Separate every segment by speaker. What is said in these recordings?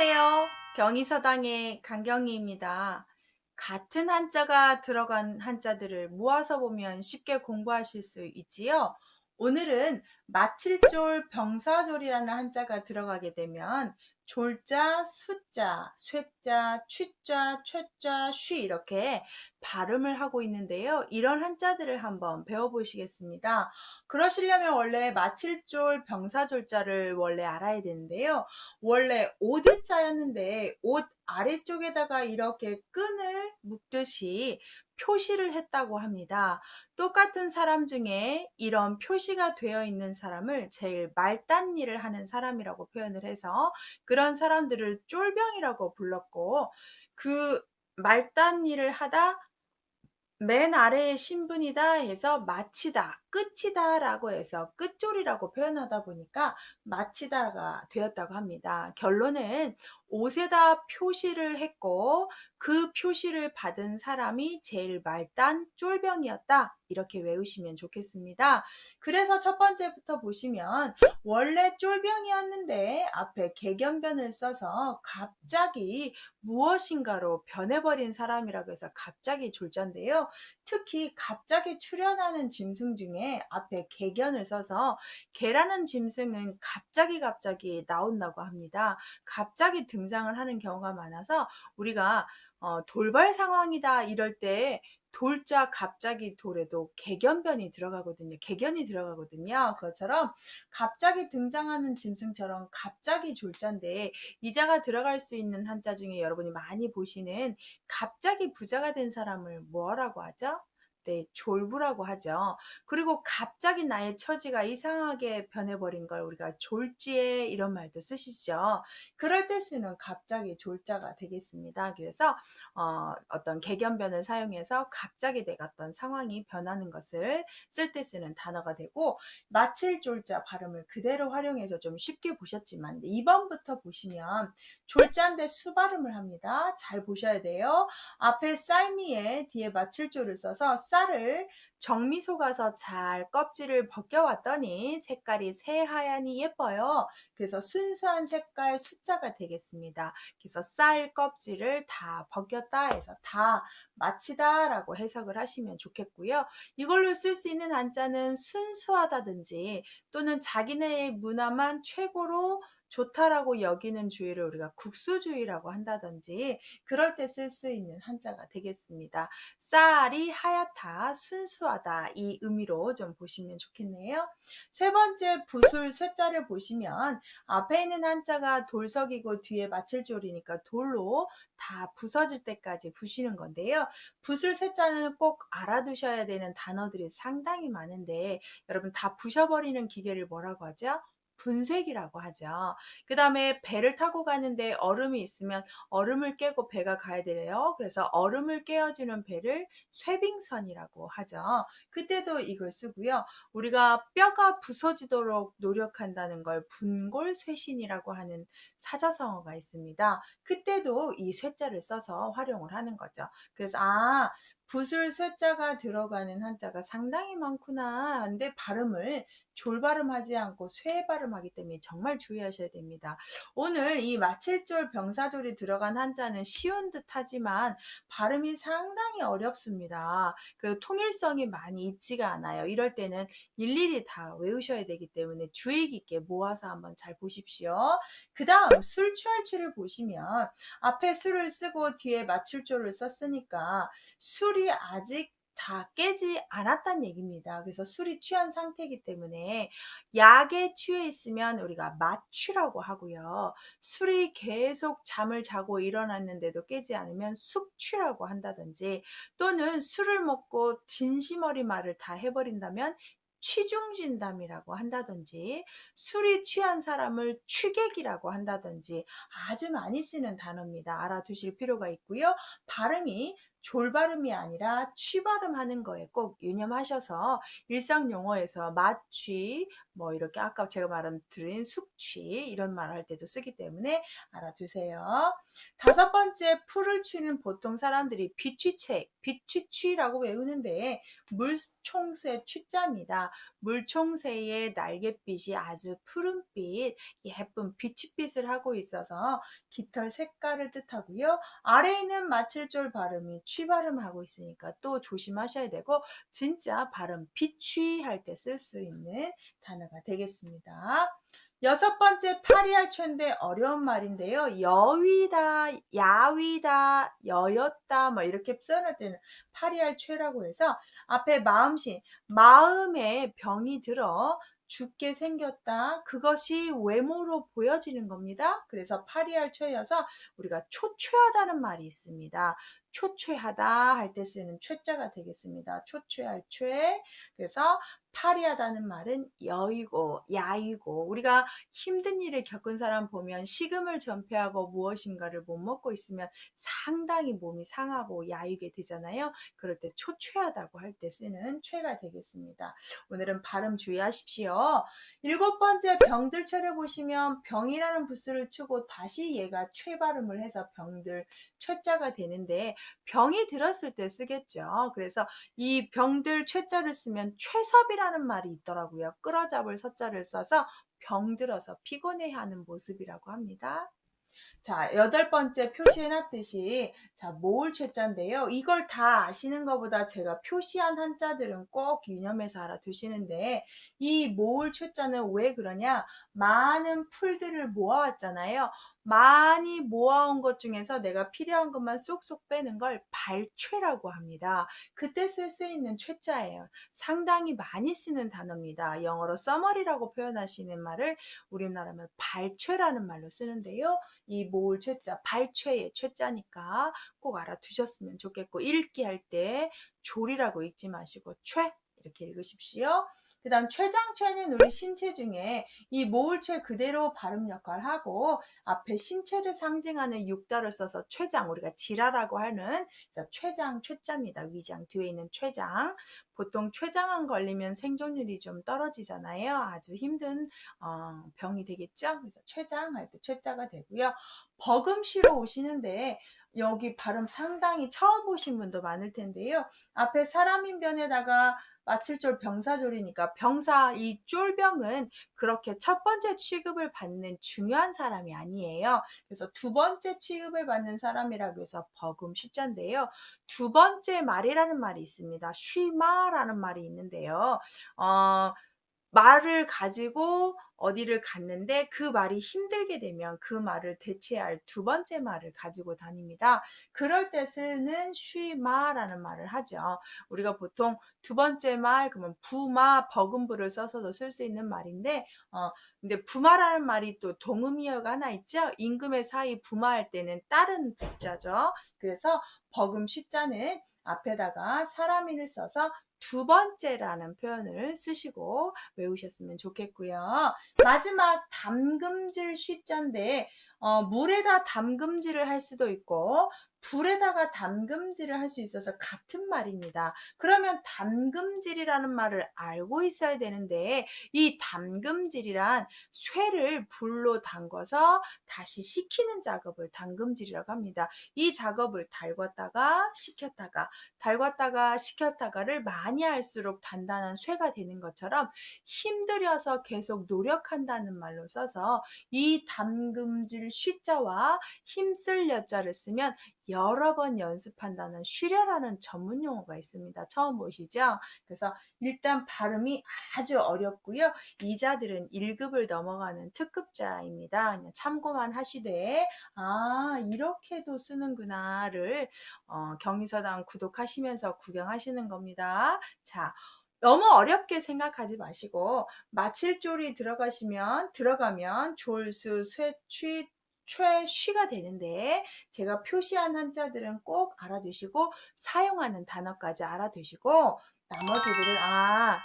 Speaker 1: 안녕하세요. 경희서당의 강경희입니다. 같은 한자가 들어간 한자들을 모아서 보면 쉽게 공부하실 수 있지요. 오늘은 마칠졸 병사졸이라는 한자가 들어가게 되면 졸자, 숫자, 쇠자, 취자, 최자, 쉬 이렇게 발음을 하고 있는데요. 이런 한자들을 한번 배워보시겠습니다. 그러시려면 원래 마칠졸 병사졸자를 원래 알아야 되는데요. 원래 오대자였는데 옷 아래쪽에다가 이렇게 끈을 묶듯이 표시를 했다고 합니다. 똑같은 사람 중에 이런 표시가 되어 있는 사람을 제일 말단 일을 하는 사람이라고 표현을 해서 그런 사람들을 쫄병이라고 불렀고 그 말단 일을 하다 맨 아래에 신분이다 해서 마치다, 끝이다 라고 해서 끝졸이라고 표현하다 보니까 마치다가 되었다고 합니다. 결론은 옷에다 표시를 했고 그 표시를 받은 사람이 제일 말단 쫄병이었다. 이렇게 외우시면 좋겠습니다. 그래서 첫 번째부터 보시면 원래 쫄병이었는데 앞에 개견변을 써서 갑자기 무엇인가로 변해버린 사람이라고 해서 갑자기 졸자인데요. 특히 갑자기 출현하는 짐승 중에 앞에 개견을 써서 개라는 짐승은 갑자기 갑자기 나온다고 합니다. 갑자기 등장을 하는 경우가 많아서 우리가 어, 돌발 상황이다 이럴 때 돌자 갑자기 돌에도 개견변이 들어가거든요. 개견이 들어가거든요. 그것처럼 갑자기 등장하는 짐승처럼 갑자기 졸자인데 이자가 들어갈 수 있는 한자 중에 여러분이 많이 보시는 갑자기 부자가 된 사람을 뭐라고 하죠? 네, 졸부라고 하죠. 그리고 갑자기 나의 처지가 이상하게 변해버린 걸 우리가 졸지에 이런 말도 쓰시죠. 그럴 때 쓰는 갑자기 졸자가 되겠습니다. 그래서 어, 어떤 개견변을 사용해서 갑자기 내가 어떤 상황이 변하는 것을 쓸 때 쓰는 단어가 되고 마칠 졸자 발음을 그대로 활용해서 좀 쉽게 보셨지만 2번부터 보시면 졸자인데 수 발음을 합니다. 잘 보셔야 돼요. 앞에 쌀미에 뒤에 마칠 조를 써서 쌀을 정미소 가서 잘 껍질을 벗겨왔더니 색깔이 새하얀이 예뻐요. 그래서 순수한 색깔 숫자가 되겠습니다. 그래서 쌀 껍질을 다 벗겼다 해서 다 마치다 라고 해석을 하시면 좋겠고요. 이걸로 쓸 수 있는 한자는 순수하다든지 또는 자기네의 문화만 최고로 좋다라고 여기는 주의를 우리가 국수주의라고 한다든지 그럴 때 쓸 수 있는 한자가 되겠습니다. 쌀이 하얗다, 순수하다 이 의미로 좀 보시면 좋겠네요. 세 번째 부술 쇠자를 보시면 앞에 있는 한자가 돌석이고 뒤에 마칠졸이니까 돌로 다 부서질 때까지 부시는 건데요. 부술 쇠자는 꼭 알아두셔야 되는 단어들이 상당히 많은데 여러분 다 부셔버리는 기계를 뭐라고 하죠? 분쇄기라고 하죠. 그 다음에 배를 타고 가는데 얼음이 있으면 얼음을 깨고 배가 가야 되래요. 그래서 얼음을 깨어주는 배를 쇠빙선이라고 하죠. 그때도 이걸 쓰고요. 우리가 뼈가 부서지도록 노력한다는 걸 분골쇠신이라고 하는 사자성어가 있습니다. 그때도 이 쇠자를 써서 활용을 하는 거죠. 그래서 아 붓을 쇠자가 들어가는 한자가 상당히 많구나. 근데 발음을 졸 발음하지 않고 쇠 발음하기 때문에 정말 주의하셔야 됩니다. 오늘 이 마칠졸 병사졸이 들어간 한자는 쉬운 듯 하지만 발음이 상당히 어렵습니다. 그 통일성이 많이 있지가 않아요. 이럴 때는 일일이 다 외우셔야 되기 때문에 주의 깊게 모아서 한번 잘 보십시오. 그 다음 술 취할 취를 보시면 앞에 술을 쓰고 뒤에 마칠졸을 썼으니까 술이 아직 다 깨지 않았다는 얘기입니다. 그래서 술이 취한 상태이기 때문에 약에 취해 있으면 우리가 마취라고 하고요. 술이 계속 잠을 자고 일어났는데도 깨지 않으면 숙취라고 한다든지 또는 술을 먹고 진심어리 말을 다 해버린다면 취중진담이라고 한다든지 술이 취한 사람을 취객이라고 한다든지 아주 많이 쓰는 단어입니다. 알아두실 필요가 있고요. 발음이 졸발음이 아니라 취발음 하는 거에 꼭 유념하셔서 일상 용어에서 마취, 뭐 이렇게 아까 제가 말씀드린 숙취 이런 말 할 때도 쓰기 때문에 알아두세요. 다섯 번째 풀을 취는 보통 사람들이 비취책 비취취라고 외우는데 물총새 취자입니다. 물총새의 날갯빛이 아주 푸른빛, 예쁜 비취빛을 하고 있어서 깃털 색깔을 뜻하고요. 아래에 있는 마칠졸 발음이 취 발음하고 있으니까 또 조심하셔야 되고 진짜 발음 비취할 때 쓸 수 있는 단어가 되겠습니다. 여섯 번째 파리알초인데 어려운 말인데요. 여위다, 야위다, 여였다 뭐 이렇게 써놓을 때는 파리알초라고 해서 앞에 마음신, 마음에 병이 들어 죽게 생겼다. 그것이 외모로 보여지는 겁니다. 그래서 파리알초여서 우리가 초췌하다는 말이 있습니다. 초췌하다 할 때 쓰는 최자가 되겠습니다. 초췌할 최. 그래서 파리하다는 말은 여유고 야유고 우리가 힘든 일을 겪은 사람 보면 식음을 전폐하고 무엇인가를 못 먹고 있으면 상당히 몸이 상하고 야유게 되잖아요. 그럴 때 초췌하다고 할 때 쓰는 최가 되겠습니다. 오늘은 발음 주의하십시오. 일곱 번째 병들체를 보시면 병이라는 부스를 추고 다시 얘가 최 발음을 해서 병들 최자가 되는데 병이 들었을 때 쓰겠죠. 그래서 이 병들 최자를 쓰면 최섭이라 는 말이 있더라고요. 끌어잡을 서자를 써서 병들어서 피곤해하는 모습이라고 합니다. 자, 여덟 번째 표시해놨듯이, 자, 모을 최자인데요. 이걸 다 아시는 것보다 제가 표시한 한자들은 꼭 유념해서 알아두시는데, 이 모을 최자는 왜 그러냐? 많은 풀들을 모아왔잖아요. 많이 모아온 것 중에서 내가 필요한 것만 쏙쏙 빼는 걸 발췌라고 합니다. 그때 쓸 수 있는 최자예요. 상당히 많이 쓰는 단어입니다. 영어로 써머리라고 표현하시는 말을 우리나라면 발췌라는 말로 쓰는데요. 이 모을 최자, 발췌의 최자니까 꼭 알아두셨으면 좋겠고 읽기 할 때 조리라고 읽지 마시고 최 이렇게 읽으십시오. 그 다음 최장최는 우리 신체 중에 이 모을최 그대로 발음 역할을 하고 앞에 신체를 상징하는 육다를 써서 최장 우리가 지라라고 하는 최장 최자입니다. 위장 뒤에 있는 최장 보통 췌장암 걸리면 생존율이 좀 떨어지잖아요. 아주 힘든 어, 병이 되겠죠. 그래서 췌장 할때 최자가 되고요. 버금쉬로 오시는데 여기 발음 상당히 처음 보신 분도 많을 텐데요. 앞에 사람인 변에다가 마칠졸 병사졸이니까 병사 이 쫄병은 그렇게 첫 번째 취급을 받는 중요한 사람이 아니에요. 그래서 두 번째 취급을 받는 사람이라고 해서 버금 쉬자인데요. 두 번째 말이라는 말이 있습니다. 쉬마라는 말이 있는데요. 어, 말을 가지고 어디를 갔는데 그 말이 힘들게 되면 그 말을 대체할 두 번째 말을 가지고 다닙니다. 그럴 때 쓰는 쉬마라는 말을 하죠. 우리가 보통 두 번째 말 그러면 부마 버금부를 써서도 쓸 수 있는 말인데 어 근데 부마라는 말이 또 동음이어가 하나 있죠. 임금의 사이 부마할 때는 다른 부자죠. 그래서 버금 쉬자는 앞에다가 사람인을 써서 두 번째라는 표현을 쓰시고 외우셨으면 좋겠고요. 마지막 담금질 쉬자인데 어, 물에다 담금질을 할 수도 있고 불에다가 담금질을 할 수 있어서 같은 말입니다. 그러면 담금질이라는 말을 알고 있어야 되는데 이 담금질이란 쇠를 불로 담궈서 다시 식히는 작업을 담금질이라고 합니다. 이 작업을 달궜다가 식혔다가 달궜다가 식혔다가를 많이 할수록 단단한 쇠가 되는 것처럼 힘들여서 계속 노력한다는 말로 써서 이 담금질 쉬자와 힘쓸 여자를 쓰면 여러 번 연습한다는 쉬려라는 전문 용어가 있습니다. 처음 보시죠? 그래서 일단 발음이 아주 어렵고요. 이자들은 1급을 넘어가는 특급자입니다. 그냥 참고만 하시되 아 이렇게도 쓰는구나를 어, 경의서당 구독하시면서 구경하시는 겁니다. 자 너무 어렵게 생각하지 마시고 마칠졸이 들어가시면 들어가면 졸수 쇠취 최쉬가 되는데 제가 표시한 한자들은 꼭 알아두시고 사용하는 단어까지 알아두시고 나머지들을 아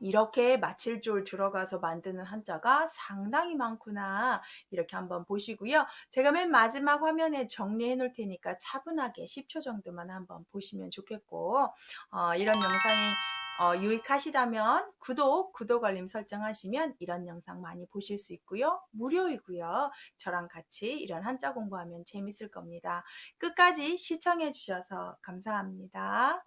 Speaker 1: 이렇게 마칠줄 들어가서 만드는 한자가 상당히 많구나. 이렇게 한번 보시고요. 제가 맨 마지막 화면에 정리해 놓을 테니까 차분하게 10초 정도만 한번 보시면 좋겠고, 어, 이런 영상이 어, 유익하시다면 구독, 구독 알림 설정하시면 이런 영상 많이 보실 수 있고요. 무료이고요. 저랑 같이 이런 한자 공부하면 재밌을 겁니다. 끝까지 시청해 주셔서 감사합니다.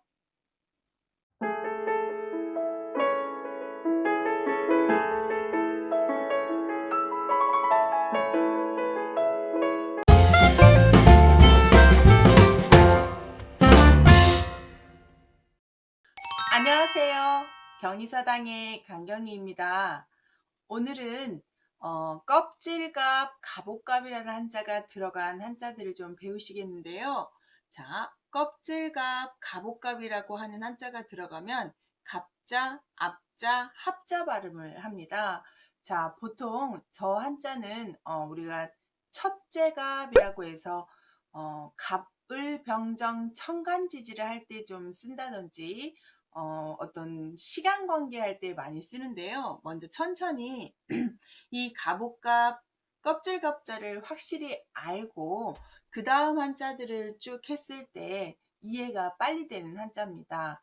Speaker 1: 안녕하세요. 경의사당의 강경희입니다. 오늘은 어, 껍질갑, 갑옷갑이라는 한자가 들어간 한자들을 좀 배우시겠는데요. 자, 껍질갑, 갑옷갑이라고 하는 한자가 들어가면 갑자, 앞자, 합자 발음을 합니다. 자, 보통 저 한자는 어, 우리가 첫째 갑이라고 해서 어, 갑을 병정 청간지지를 할 때 좀 쓴다든지 어, 어떤 시간 관계할 때 많이 쓰는데요. 먼저 천천히 이 갑옷갑 껍질갑자를 확실히 알고 그 다음 한자들을 쭉 했을 때 이해가 빨리 되는 한자입니다.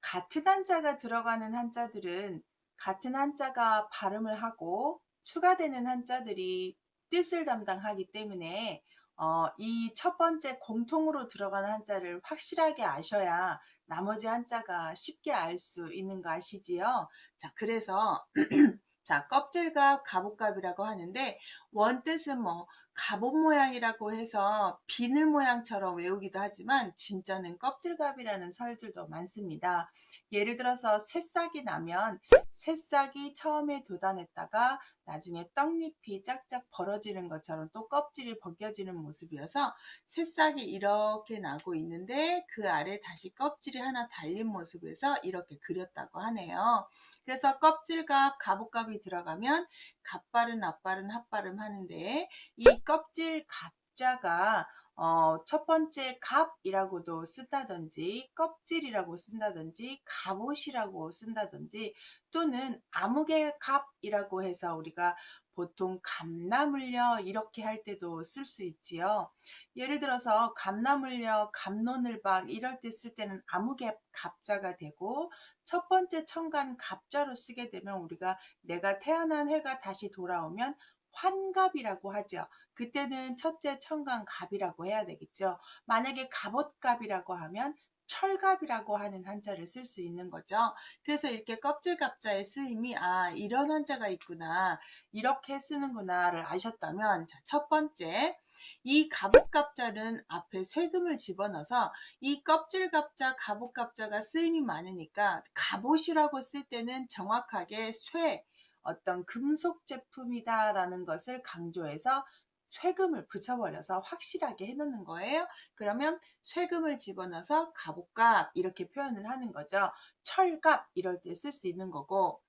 Speaker 1: 같은 한자가 들어가는 한자들은 같은 한자가 발음을 하고 추가되는 한자들이 뜻을 담당하기 때문에 어, 이 첫 번째 공통으로 들어가는 한자를 확실하게 아셔야 나머지 한자가 쉽게 알 수 있는 거 아시지요? 자, 그래서 자, 껍질갑, 갑옷갑이라고 하는데 원뜻은 뭐 갑옷 모양이라고 해서 비늘 모양처럼 외우기도 하지만 진짜는 껍질갑이라는 설들도 많습니다. 예를 들어서 새싹이 나면 새싹이 처음에 돋아냈다가 나중에 떡잎이 짝짝 벌어지는 것처럼 또 껍질이 벗겨지는 모습이어서 새싹이 이렇게 나고 있는데 그 아래 다시 껍질이 하나 달린 모습에서 이렇게 그렸다고 하네요. 그래서 껍질갑, 갑옷갑이 들어가면 갑발은 앞발은 핫발음 하는데 이 껍질 갑자가 어, 첫 번째 갑이라고도 쓴다든지 껍질이라고 쓴다든지 갑옷이라고 쓴다든지 또는 아무개 갑이라고 해서 우리가 보통 감나물려 이렇게 할 때도 쓸 수 있지요. 예를 들어서 감나물려, 감론을 박 이럴 때 쓸 때는 아무개 갑자가 되고 첫 번째 청간 갑자로 쓰게 되면 우리가 내가 태어난 해가 다시 돌아오면 환갑이라고 하죠. 그때는 첫째 청간 갑이라고 해야 되겠죠. 만약에 갑옷갑이라고 하면 철갑이라고 하는 한자를 쓸 수 있는 거죠. 그래서 이렇게 껍질갑자의 쓰임이 아 이런 한자가 있구나 이렇게 쓰는구나를 아셨다면 자, 첫 번째 이 갑옷갑자는 앞에 쇠금을 집어넣어서 이 껍질갑자 갑옷갑자가 쓰임이 많으니까 갑옷이라고 쓸 때는 정확하게 쇠 어떤 금속 제품이다라는 것을 강조해서 쇠금을 붙여버려서 확실하게 해놓는 거예요. 그러면 쇠금을 집어넣어서 갑옷갑 이렇게 표현을 하는 거죠. 철갑 이럴 때 쓸 수 있는 거고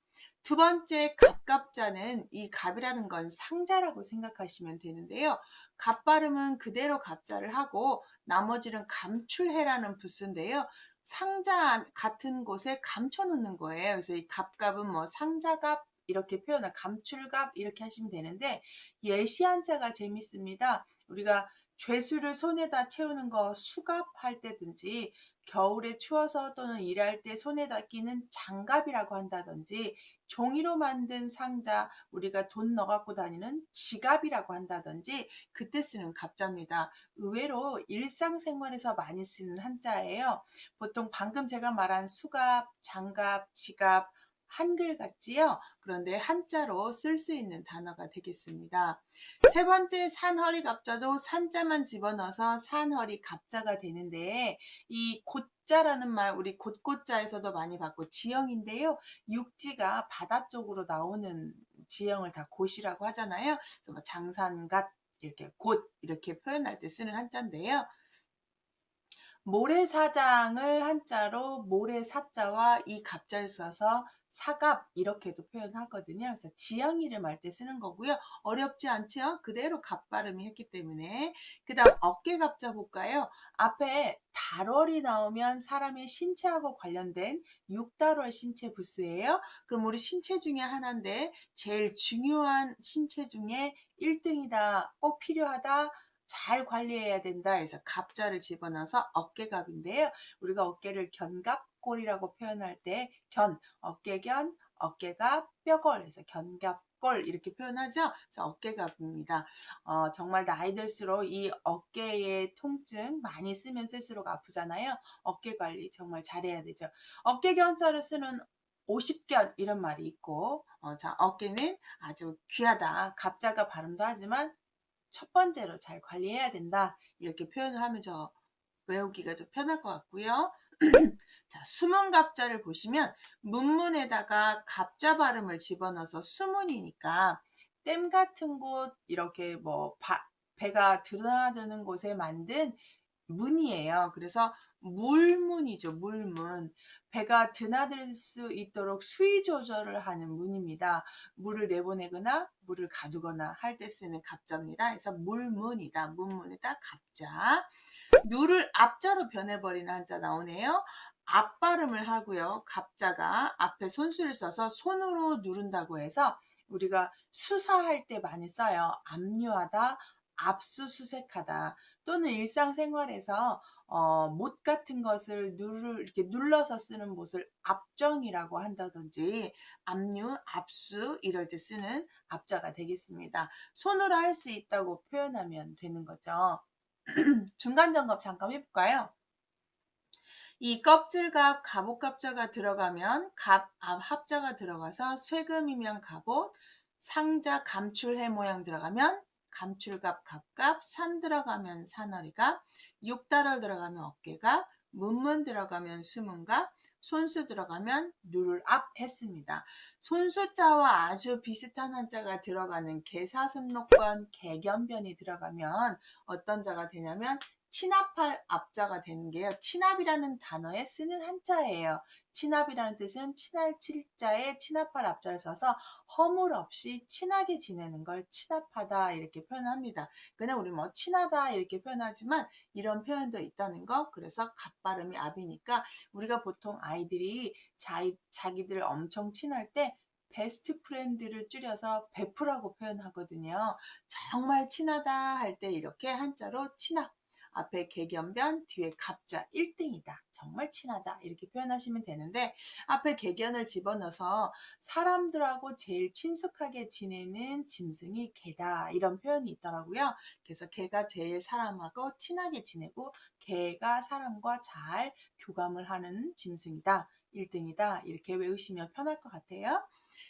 Speaker 1: 두 번째 갑갑자는 이 갑이라는 건 상자라고 생각하시면 되는데요. 갑 발음은 그대로 갑자를 하고 나머지는 감출해라는 부수인데요. 상자 같은 곳에 감춰 놓는 거예요. 그래서 이 갑갑은 뭐 상자갑 이렇게 표현을 감출갑 이렇게 하시면 되는데 예시 한자가 재밌습니다. 우리가 죄수를 손에다 채우는 거 수갑 할 때든지 겨울에 추워서 또는 일할 때 손에다 끼는 장갑이라고 한다든지 종이로 만든 상자 우리가 돈 넣어갖고 다니는 지갑이라고 한다든지 그때 쓰는 갑자입니다. 의외로 일상생활에서 많이 쓰는 한자예요. 보통 방금 제가 말한 수갑, 장갑, 지갑 한글 같지요? 그런데 한자로 쓸 수 있는 단어가 되겠습니다. 세 번째 산허리 갑자도 산자만 집어넣어서 산허리 갑자가 되는데 이 곧자라는 말 우리 곧곧자에서도 많이 봤고 지형인데요. 육지가 바다 쪽으로 나오는 지형을 다 곧이라고 하잖아요. 뭐 장산갓 이렇게 곧 이렇게 표현할 때 쓰는 한자인데요. 모래사장을 한자로 모래사자와 이 갑자를 써서 사갑 이렇게도 표현하거든요. 그래서 지형 이름 할 때 쓰는 거고요. 어렵지 않죠? 그대로 갑 발음이 했기 때문에 그 다음 어깨 갑자 볼까요? 앞에 달월이 나오면 사람의 신체하고 관련된 육달월 신체 부수예요. 그럼 우리 신체 중에 하나인데 제일 중요한 신체 중에 1등이다, 꼭 필요하다, 잘 관리해야 된다 해서 갑자를 집어넣어서 어깨갑인데요. 우리가 어깨를 견갑 골이라고 표현할 때 견, 어깨견, 어깨갑, 뼈골 해서 견갑 골 이렇게 표현하죠. 그래서 어깨갑입니다. 어, 정말 나이 들수록 이 어깨의 통증 많이 쓰면 쓸수록 아프잖아요. 어깨 관리 정말 잘해야 되죠. 어깨견자를 쓰는 50견 이런 말이 있고 어, 자 어깨는 아주 귀하다. 갑자가 발음도 하지만 첫 번째로 잘 관리해야 된다. 이렇게 표현을 하면 저 외우기가 좀 편할 것 같고요. 자, 수문 갑자를 보시면 문문에다가 갑자 발음을 집어넣어서 수문이니까 댐 같은 곳 이렇게 뭐 바, 배가 드러나드는 곳에 만든 문이에요. 그래서 물문이죠. 물문. 배가 드나들 수 있도록 수위 조절을 하는 문입니다. 물을 내보내거나 물을 가두거나 할 때 쓰는 갑자입니다. 그래서 물문이다. 문문에다 갑자. 누를 앞자로 변해버리는 한자 나오네요. 앞 발음을 하고요. 갑자가 앞에 손수를 써서 손으로 누른다고 해서 우리가 수사할 때 많이 써요. 압류하다, 압수수색하다 또는 일상생활에서 어, 못 같은 것을 누를 이렇게 눌러서 쓰는 못을 압정이라고 한다든지 압류, 압수 이럴 때 쓰는 압자가 되겠습니다. 손으로 할 수 있다고 표현하면 되는 거죠. 중간 점검 잠깐 해볼까요? 이 껍질갑, 갑옷갑자가 들어가면 갑, 앞, 합자가 들어가서 쇠금이면 갑옷, 상자, 감출해 모양 들어가면 감출갑, 갑갑, 산 들어가면 산어리갑, 육달월 들어가면 어깨갑, 문문 들어가면 수문갑, 손수 들어가면 누를 앞 했습니다. 손수자와 아주 비슷한 한자가 들어가는 개사슴록번 개견변이 들어가면 어떤 자가 되냐면 친합할 앞자가 되는 게요. 친합이라는 단어에 쓰는 한자예요. 친합이라는 뜻은 친할 칠자에 친합할 앞자를 써서 허물 없이 친하게 지내는 걸 친합하다 이렇게 표현합니다. 그냥 우리 뭐 친하다 이렇게 표현하지만 이런 표현도 있다는 거. 그래서 갑발음이 앞이니까 우리가 보통 아이들이 자기, 자기들 엄청 친할 때 베스트 프렌드를 줄여서 베프라고 표현하거든요. 정말 친하다 할 때 이렇게 한자로 친합 앞에 개견변, 뒤에 갑자 1등이다. 정말 친하다. 이렇게 표현하시면 되는데 앞에 개견을 집어넣어서 사람들하고 제일 친숙하게 지내는 짐승이 개다. 이런 표현이 있더라고요. 그래서 개가 제일 사람하고 친하게 지내고 개가 사람과 잘 교감을 하는 짐승이다. 1등이다. 이렇게 외우시면 편할 것 같아요.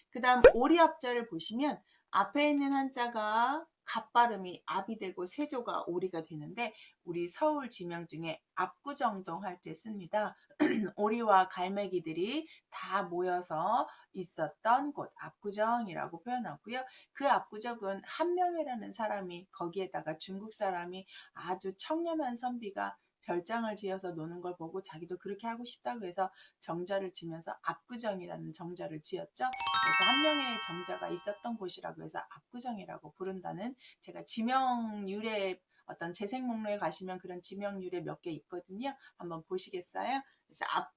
Speaker 1: 그 다음 오리합자를 보시면 앞에 있는 한자가 갑발음이 압이 되고 세조가 오리가 되는데 우리 서울 지명 중에 압구정동 할 때 씁니다. 오리와 갈매기들이 다 모여서 있었던 곳 압구정이라고 표현하고요. 그 압구정은 한명회라는 사람이 거기에다가 중국 사람이 아주 청렴한 선비가 별장을 지어서 노는 걸 보고 자기도 그렇게 하고 싶다고 해서 정자를 지면서 압구정이라는 정자를 지었죠. 그래서 한 명의 정자가 있었던 곳이라고 해서 압구정이라고 부른다는 제가 지명 유래 어떤 재생 목록에 가시면 그런 지명 유래 몇 개 있거든요. 한번 보시겠어요? 그래서 앞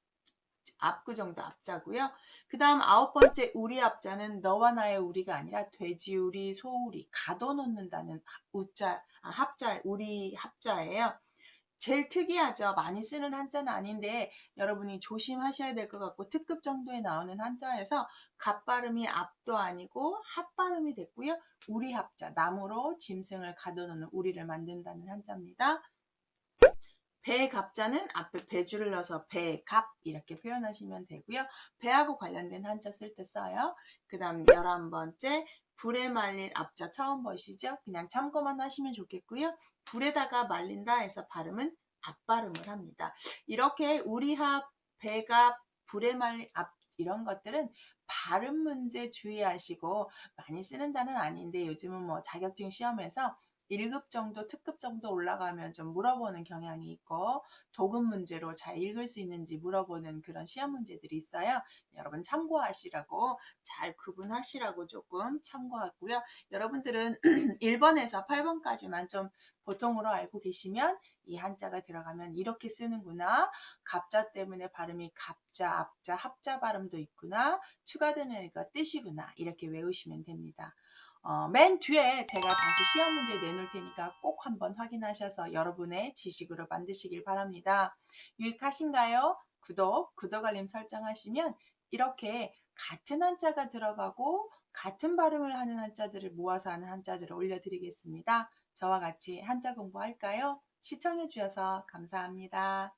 Speaker 1: 압구정도 앞자고요. 그 다음 아홉 번째 우리 앞자는 너와 나의 우리가 아니라 돼지 우리, 소 우리, 가둬놓는다는 우자, 아, 합자, 우리 합자예요. 제일 특이하죠. 많이 쓰는 한자는 아닌데 여러분이 조심하셔야 될 것 같고 특급 정도에 나오는 한자에서 갑 발음이 앞도 아니고 합 발음이 됐고요. 우리 합자, 나무로 짐승을 가둬놓는 우리를 만든다는 한자입니다. 배 갑자는 앞에 배줄을 넣어서 배갑 이렇게 표현하시면 되고요. 배하고 관련된 한자 쓸 때 써요. 그 다음 열한 번째 불에 말린 앞자 처음 보시죠? 그냥 참고만 하시면 좋겠고요. 불에다가 말린다 해서 발음은 앞발음을 합니다. 이렇게 우리합, 배갑, 불에 말린 앞 이런 것들은 발음 문제 주의하시고 많이 쓰는 단어는 아닌데 요즘은 뭐 자격증 시험에서 1급 정도, 특급 정도 올라가면 좀 물어보는 경향이 있고 도급 문제로 잘 읽을 수 있는지 물어보는 그런 시험 문제들이 있어요. 여러분 참고하시라고 잘 구분하시라고 조금 참고하고요. 여러분들은 1번에서 8번까지만 좀 보통으로 알고 계시면 이 한자가 들어가면 이렇게 쓰는구나. 갑자 때문에 발음이 갑자, 앞자, 합자 발음도 있구나. 추가되는 이가 뜻이구나. 이렇게 외우시면 됩니다. 어, 맨 뒤에 제가 다시 시험 문제 내놓을 테니까 꼭 한번 확인하셔서 여러분의 지식으로 만드시길 바랍니다. 유익하신가요? 구독, 구독 알림 설정하시면 이렇게 같은 한자가 들어가고 같은 발음을 하는 한자들을 모아서 하는 한자들을 올려드리겠습니다. 저와 같이 한자 공부할까요? 시청해 주셔서 감사합니다.